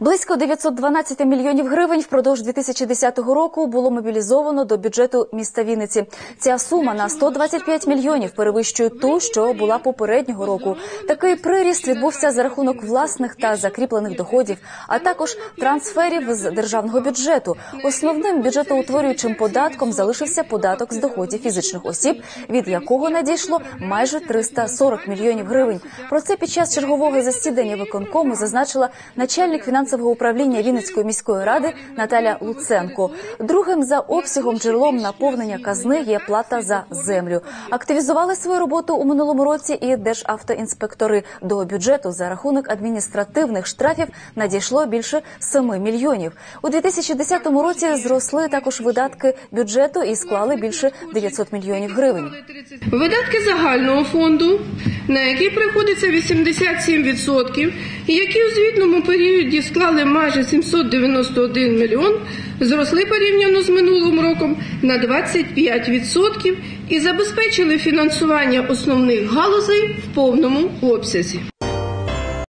Близько 912 мільйонів гривень впродовж 2010 року було мобілізовано до бюджету міста Вінниці. Ця сума на 125 мільйонів перевищує ту, що була попереднього року. Такий приріст відбувся за рахунок власних та закріплених доходів, а також трансферів з державного бюджету. Основним бюджетоутворюючим податком залишився податок з доходів фізичних осіб, від якого надійшло майже 340 мільйонів гривень. Про це під час чергового засідання виконкому зазначила начальник фінансового управління Вінницької міської ради Наталя Луценко. Другим за обсягом джерелом наповнення казни є плата за землю. Активізували свою роботу у минулому році і державтоінспектори. До бюджету за рахунок адміністративних штрафів надійшло більше 7 мільйонів. У 2010 році зросли також видатки бюджету і склали більше 900 мільйонів гривень. Видатки загального фонду, на які приходиться 87%, і які у звітному періоді склали майже 791 мільйон, зросли порівняно з минулим роком на 25% і забезпечили фінансування основних галузей в повному обсязі.